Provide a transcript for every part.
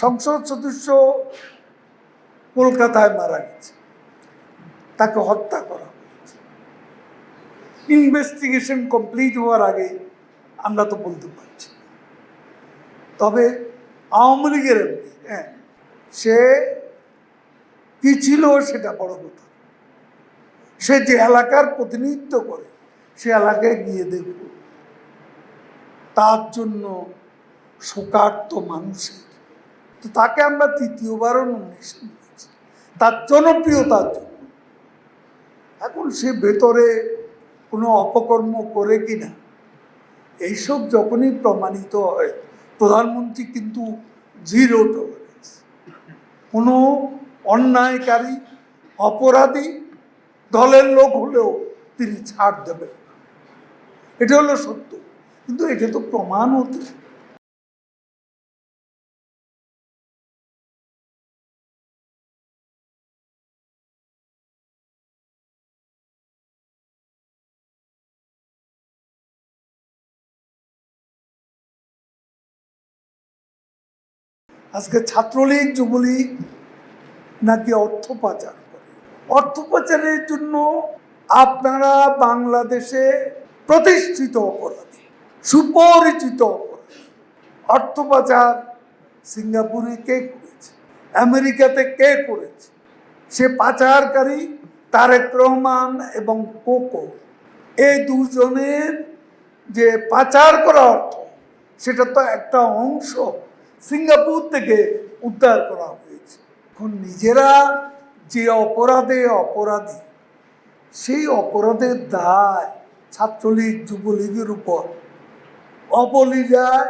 সংসদ সদস্য কলকাতায় মারা গেছে। তাকে হত্যা করা হয়েছে। ইনভেস্টিগেশন কমপ্লিট হওয়ার আগে আমরা তো বলতে পারছি। তবে আওয়ামী লীগের হ্যাঁ সে কি ছিল সেটা বড় কথা। সে যে এলাকার প্রতিনিধিত্ব করে, সে এলাকায় গিয়ে দেখব তার জন্য শোকার্ত মানুষের তো তাকে আমরা তৃতীয়বারও নমিনেশন দিয়েছি। তার জনপ্রিয়তার জন্য। এখন সে ভেতরে কোনো অপকর্ম করে কি না? এইসব যখনই প্রমাণিত হয়, প্রধানমন্ত্রী কিন্তু জিরো টলারেন্স কোনো অন্যায়কারী, অপরাধী দলের লোক হলেও তিনি ছাড় দেবেন এটা হলো সত্য। কিন্তু এটা তো প্রমাণ হতে আজকে ছাত্রলীগ, যুবলীগ নাকি অর্থ পাচার করে? অর্থ পাচারের জন্য আপনারা বাংলাদেশে প্রতিষ্ঠিত অপরাধী, সুপরিচিত অপরাধী। অর্থ পাচার সিঙ্গাপুরে কে করেছে? আমেরিকাতে কে করেছে? সে পাচারকারী তারেক রহমান এবং কোকো। এই দুজনের যে পাচার করা অর্থ, সেটা তো একটা অংশ সিঙ্গাপুর থেকে উদ্ধার করা হয়েছে। এখন নিজেরা যে অপরাধে অপরাধী, সেই অপরাধের দায় ছাত্রলীগ, যুবলীগের উপর অবলীলায়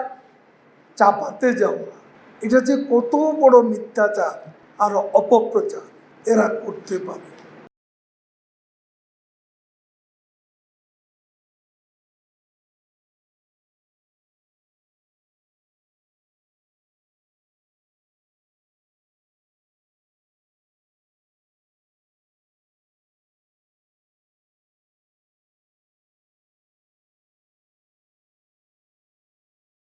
চাপাতে যাওয়া। এটা যে কত বড় মিথ্যাচার আর অপপ্রচার এরা করতে পারে।